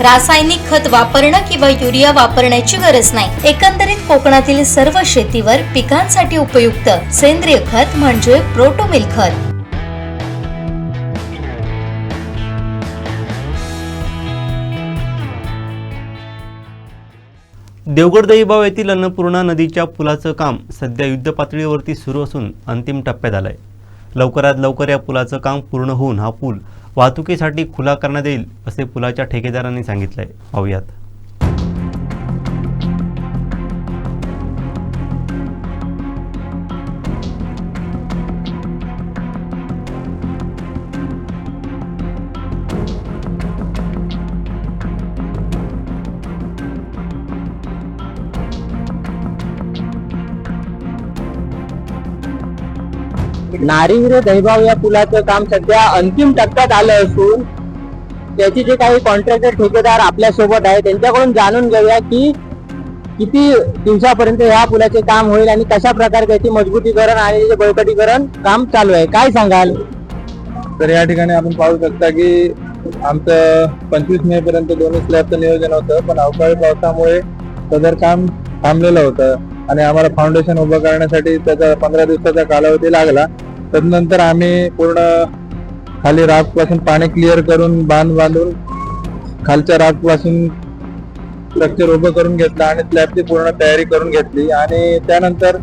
रासायनिक खत वापरणं किंवा युरिया वापरण्याची गरज नाही. एकंदरीत कोकणातील सर्व शेतीवर पिकांसाठी उपयुक्त सेंद्रिय खत म्हणजे प्रोटोमिल खत. देवगड दहीबाव येथील अन्नपूर्णा नदीच्या पुलाचं काम सध्या युद्धपातळीवरती सुरू असून अंतिम टप्प्यात आलंय. लवकरात लवकर या पुलाचं काम पूर्ण होऊन हा पूल वाहतुकीसाठी खुला करण्यात येईल असे पुलाच्या ठेकेदारांनी सांगितलंय. पाहूयात. नारिंगरे दहीबाव या पुलाचं काम सध्या अंतिम टप्प्यात आलं असून त्याचे जे काही कॉन्ट्रॅक्टर ठेकेदार आपल्यासोबत आहे त्यांच्याकडून जाणून घेऊया की किती दिवसापर्यंत ह्या पुलाचे काम होईल आणि कशा प्रकारे त्याचे मजबूतीकरण आणि त्याचे बळकटीकरण काम चालू आहे. काय सांगाल? तर या ठिकाणी आपण पाहू शकता की आमचं पंचवीस मे पर्यंत दोन्ही स्लॅबचं नियोजन होतं पण अवकाळी पावसामुळे सदर काम थांबलेलं होतं. आणि आम्हाला फाउंडेशन उभं करण्यासाठी त्याचा पंधरा दिवसाचा कालावधी लागला. तदनंतर आम्ही पूर्ण खाली रागपासून पाणी क्लिअर करून बांध बांधून खालच्या रागपासून स्ट्रक्चर उभं करून घेतलं आणि स्लॅबची पूर्ण तयारी करून घेतली. आणि त्यानंतर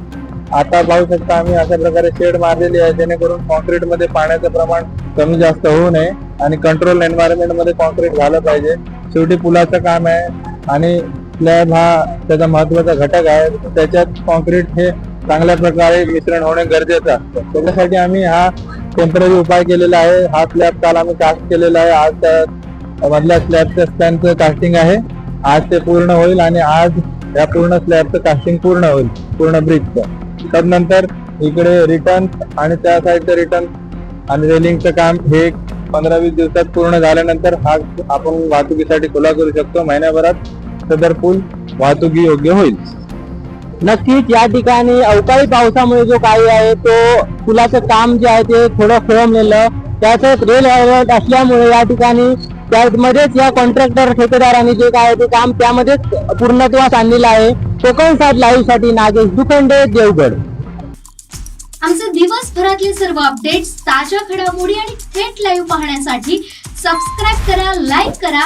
आता पाहू शकता आम्ही अशा प्रकारे शेड मारलेली आहे जेणेकरून कॉन्क्रीटमध्ये पाण्याचं प्रमाण कमी जास्त होऊ नये आणि कंट्रोल एन्व्हायरमेंटमध्ये कॉन्क्रीट झालं पाहिजे. शेवटी पुलाचं काम आहे आणि स्लॅब हा त्याचा महत्त्वाचा घटक आहे. त्याच्यात कॉन्क्रीट हे चांगल्या प्रकारे मिश्रण होणे गरजेचं असतं त्याच्यासाठी आम्ही हा टेंपररी उपाय केलेला आहे. हा स्लॅब काल आम्ही कास्ट केलेला आहे. आज त्या मधल्या स्लॅबचं स्पॅनचं कास्टिंग आहे. आज ते पूर्ण होईल आणि आज या पूर्ण स्लॅबचं कास्टिंग पूर्ण होईल. पूर्ण ब्रिजचं त्यानंतर इकडे रिटर्न आणि त्या साईडचं रिटर्न आणि रेलिंगचं काम हे पंधरा वीस दिवसात पूर्ण झाल्यानंतर हा आपण वाहतुकीसाठी खुला करू शकतो. महिन्याभरात सदर पूल वाहतुकी योग्य होईल. नक्कीच या ठिकाणी अवकाळी पावसामुळे जो काही आहे तो पुलाचं काम जे आहे ते थोडं खोळंबलेलं. त्याचं रेल अलर्ट असल्यामुळे या ठिकाणी त्यामध्येच या कॉन्ट्रॅक्टर ठेकेदारांनी जे काय आहे ते काम त्यामध्येच पूर्णत्वास आणलेलं आहे. कोकण साईड लाईव्हसाठी नागेश दुखंडे देवगड. आमचे दिवसभरातले सर्व अपडेट्स ताज्या घडामोडी आणि थेट लाईव्ह पाहण्यासाठी सबस्क्राईब करा लाईक करा